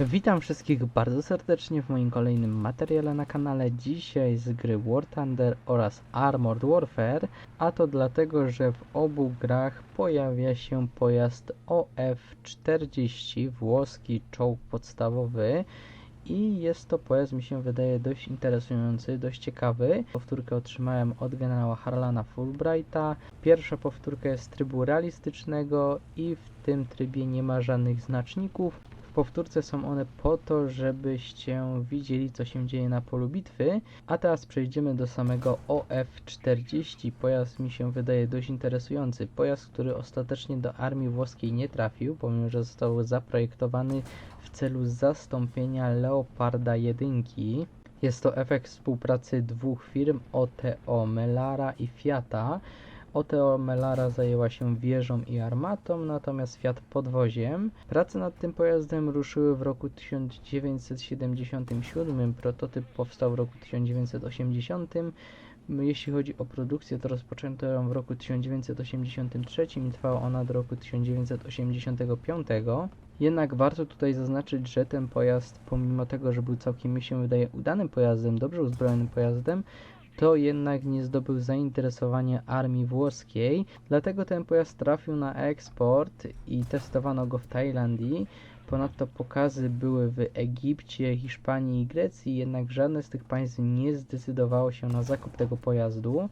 Witam wszystkich bardzo serdecznie w moim kolejnym materiale na kanale. Dzisiaj z gry War Thunder oraz Armored Warfare, a to dlatego, że w obu grach pojawia się pojazd OF-40, włoski czołg podstawowy. I jest to pojazd, mi się wydaje, dość interesujący, dość ciekawy. Powtórkę otrzymałem od generała Harlana Fulbrighta. Pierwsza powtórka jest z trybu realistycznego i w tym trybie nie ma żadnych znaczników. Powtórce są one po to, żebyście widzieli, co się dzieje na polu bitwy. A teraz przejdziemy do samego OF-40. Pojazd mi się wydaje dość interesujący. Pojazd, który ostatecznie do armii włoskiej nie trafił, pomimo że został zaprojektowany w celu zastąpienia Leoparda 1. Jest to efekt współpracy dwóch firm OTO Melara i Fiata. OTO Melara zajęła się wieżą i armatą, natomiast Fiat podwoziem. Prace nad tym pojazdem ruszyły w roku 1977, prototyp powstał w roku 1980. Jeśli chodzi o produkcję, to rozpoczęto ją w roku 1983 i trwała ona do roku 1985. Jednak warto tutaj zaznaczyć, że ten pojazd, pomimo tego, że był całkiem mi się wydaje udanym pojazdem, dobrze uzbrojonym pojazdem, to jednak nie zdobył zainteresowania armii włoskiej, dlatego ten pojazd trafił na eksport i testowano go w Tajlandii. Ponadto pokazy były w Egipcie, Hiszpanii i Grecji, jednak żadne z tych państw nie zdecydowało się na zakup tego pojazdu.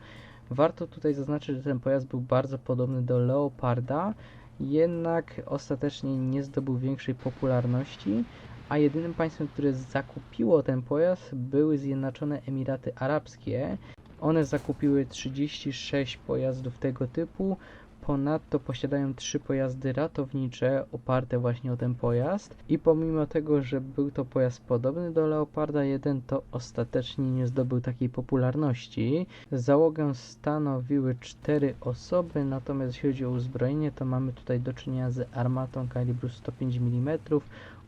Warto tutaj zaznaczyć, że ten pojazd był bardzo podobny do Leoparda, jednak ostatecznie nie zdobył większej popularności, a jedynym państwem, które zakupiło ten pojazd były Zjednoczone Emiraty Arabskie. One zakupiły 36 pojazdów tego typu, ponadto posiadają trzy pojazdy ratownicze oparte właśnie o ten pojazd i pomimo tego, że był to pojazd podobny do Leoparda 1, to ostatecznie nie zdobył takiej popularności. Załogę stanowiły cztery osoby, natomiast jeśli chodzi o uzbrojenie, to mamy tutaj do czynienia z armatą kalibru 105 mm.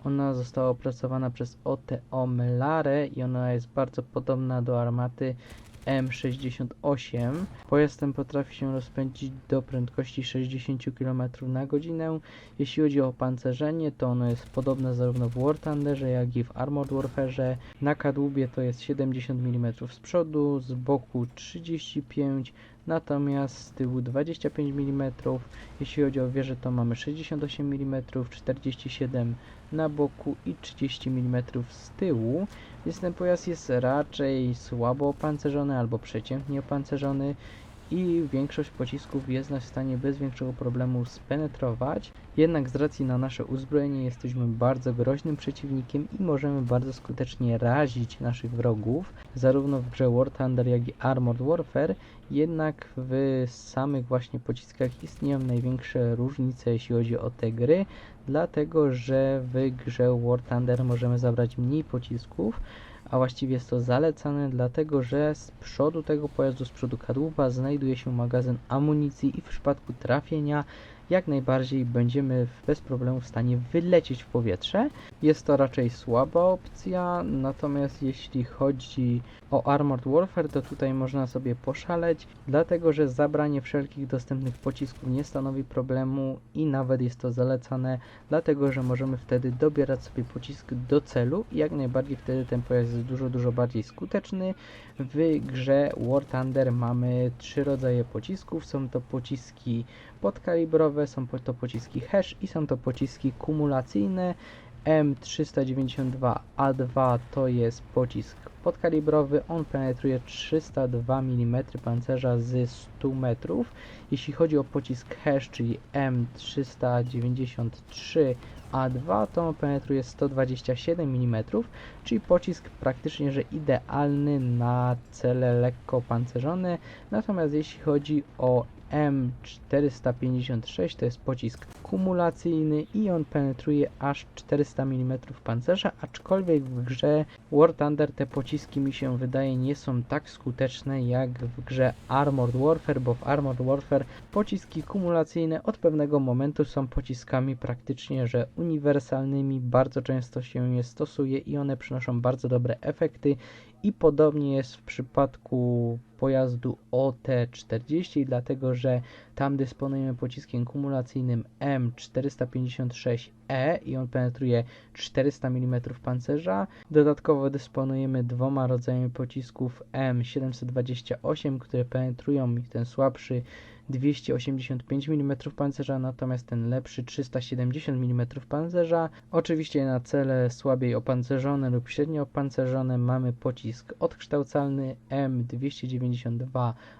Ona została opracowana przez OTO Melare i ona jest bardzo podobna do armaty M68. Pojazd ten potrafi się rozpędzić do prędkości 60 km na godzinę. Jeśli chodzi o pancerzenie, to ono jest podobne zarówno w War Thunderze, jak i w Armored Warfare. Na kadłubie to jest 70 mm z przodu, z boku 35 natomiast z tyłu 25 mm. Jeśli chodzi o wieżę, to mamy 68 mm, 47 na boku i 30 mm z tyłu, więc ten pojazd jest raczej słabo opancerzony albo przeciętnie opancerzony i większość pocisków jest nas w stanie bez większego problemu spenetrować. Jednak z racji na nasze uzbrojenie jesteśmy bardzo groźnym przeciwnikiem i możemy bardzo skutecznie razić naszych wrogów, zarówno w grze War Thunder, jak i Armored Warfare. Jednak w samych właśnie pociskach istnieją największe różnice, jeśli chodzi o te gry, dlatego że w grze War Thunder możemy zabrać mniej pocisków, a właściwie jest to zalecane, dlatego że z przodu tego pojazdu, z przodu kadłuba znajduje się magazyn amunicji i w przypadku trafienia jak najbardziej będziemy bez problemu w stanie wylecieć w powietrze. Jest to raczej słaba opcja, natomiast jeśli chodzi o Armored Warfare, to tutaj można sobie poszaleć, dlatego że zabranie wszelkich dostępnych pocisków nie stanowi problemu i nawet jest to zalecane, dlatego że możemy wtedy dobierać sobie pocisk do celu i jak najbardziej wtedy ten pojazd jest dużo, dużo bardziej skuteczny. W grze War Thunder mamy trzy rodzaje pocisków, są to pociski podkalibrowe, są to pociski hash i są to pociski kumulacyjne. M392A2 to jest pocisk podkalibrowy, on penetruje 302 mm pancerza z 100 metrów. Jeśli chodzi o pocisk hash, czyli M393A2, to on penetruje 127 mm, czyli pocisk praktycznie, że idealny na cele lekko pancerzone. Natomiast jeśli chodzi o M456 to jest pocisk kumulacyjny i on penetruje aż 400 mm pancerza, aczkolwiek w grze War Thunder te pociski mi się wydaje nie są tak skuteczne jak w grze Armored Warfare, bo w Armored Warfare pociski kumulacyjne od pewnego momentu są pociskami praktycznie, że uniwersalnymi, bardzo często się je stosuje i one przynoszą bardzo dobre efekty i podobnie jest w przypadku pojazdu OT-40, dlatego że tam dysponujemy pociskiem kumulacyjnym M456E E i on penetruje 400 mm pancerza. Dodatkowo dysponujemy dwoma rodzajami pocisków M728, które penetrują ten słabszy 285 mm pancerza, natomiast ten lepszy 370 mm pancerza. Oczywiście na cele słabiej opancerzone lub średnio opancerzone mamy pocisk odkształcalny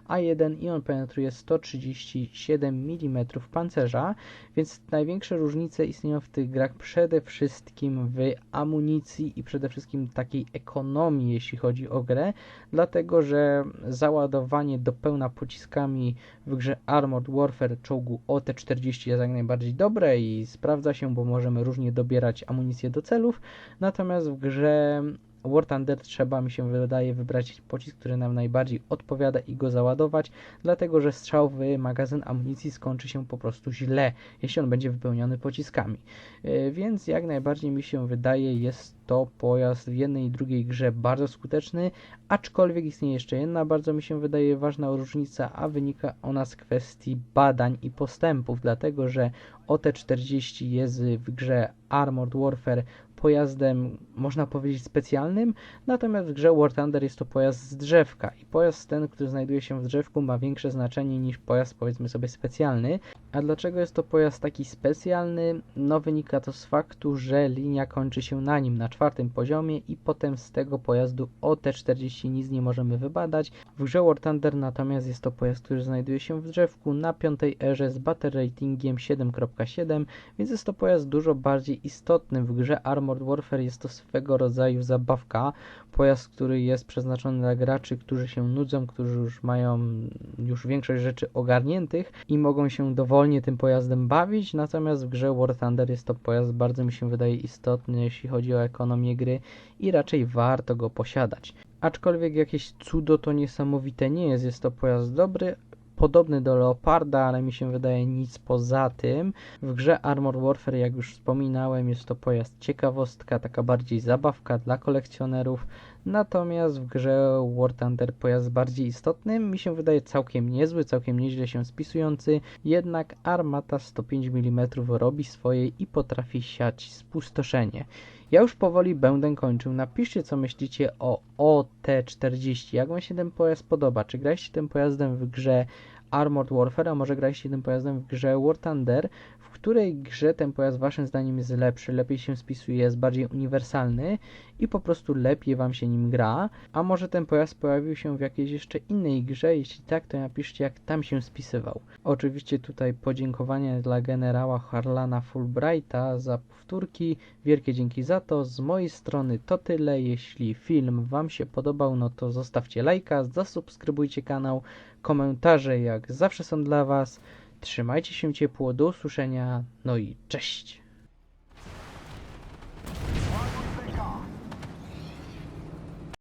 M292A1 i on penetruje 137 mm pancerza, więc największe różnice istnieją w tych grach przede wszystkim w amunicji i przede wszystkim takiej ekonomii, jeśli chodzi o grę, dlatego że załadowanie do pełna pociskami w grze Armored Warfare czołgu OT-40 jest jak najbardziej dobre i sprawdza się, bo możemy różnie dobierać amunicję do celów, natomiast w grze War Thunder trzeba mi się wydaje wybrać pocisk, który nam najbardziej odpowiada i go załadować, dlatego że strzał w magazyn amunicji skończy się po prostu źle, jeśli on będzie wypełniony pociskami. Yy, Więc jak najbardziej mi się wydaje jest to pojazd w jednej i drugiej grze bardzo skuteczny, aczkolwiek istnieje jeszcze jedna bardzo mi się wydaje ważna różnica, a wynika ona z kwestii badań i postępów, dlatego że OT-40 jest w grze Armored Warfare pojazdem, można powiedzieć, specjalnym, natomiast w grze War Thunder jest to pojazd z drzewka i pojazd ten, który znajduje się w drzewku ma większe znaczenie niż pojazd powiedzmy sobie specjalny. A dlaczego jest to pojazd taki specjalny? No wynika to z faktu, że linia kończy się na nim na czwartym poziomie i potem z tego pojazdu OT-40 nic nie możemy wybadać. W grze War Thunder natomiast jest to pojazd, który znajduje się w drzewku na piątej erze z battery ratingiem 7.7, więc jest to pojazd dużo bardziej istotny. W grze Armored Warfare jest to swego rodzaju zabawka, pojazd, który jest przeznaczony dla graczy, którzy się nudzą, którzy już mają już większość rzeczy ogarniętych i mogą się dowolnie tym pojazdem bawić, natomiast w grze War Thunder jest to pojazd bardzo mi się wydaje istotny, jeśli chodzi o ekonomię gry i raczej warto go posiadać. Aczkolwiek jakieś cudo to niesamowite nie jest, jest to pojazd dobry, podobny do Leoparda, ale mi się wydaje nic poza tym. W grze Armor Warfare, jak już wspominałem, jest to pojazd ciekawostka, taka bardziej zabawka dla kolekcjonerów. Natomiast w grze War Thunder pojazd bardziej istotny, mi się wydaje całkiem niezły, całkiem nieźle się spisujący, jednak armata 105 mm robi swoje i potrafi siać spustoszenie. Ja już powoli będę kończył. Napiszcie, co myślicie o OT-40. Jak Wam się ten pojazd podoba? Czy graliście tym pojazdem w grze Armored Warfare, a może graliście tym pojazdem w grze War Thunder? Której grze ten pojazd Waszym zdaniem jest lepszy, lepiej się spisuje, jest bardziej uniwersalny i po prostu lepiej Wam się nim gra? A może ten pojazd pojawił się w jakiejś jeszcze innej grze? Jeśli tak, to napiszcie, jak tam się spisywał. Oczywiście tutaj podziękowania dla generała Harlana Fulbrighta za powtórki. Wielkie dzięki za to. Z mojej strony to tyle. Jeśli film Wam się podobał, no to zostawcie lajka, zasubskrybujcie kanał. Komentarze jak zawsze są dla Was. Trzymajcie się ciepło, do usłyszenia, no i cześć!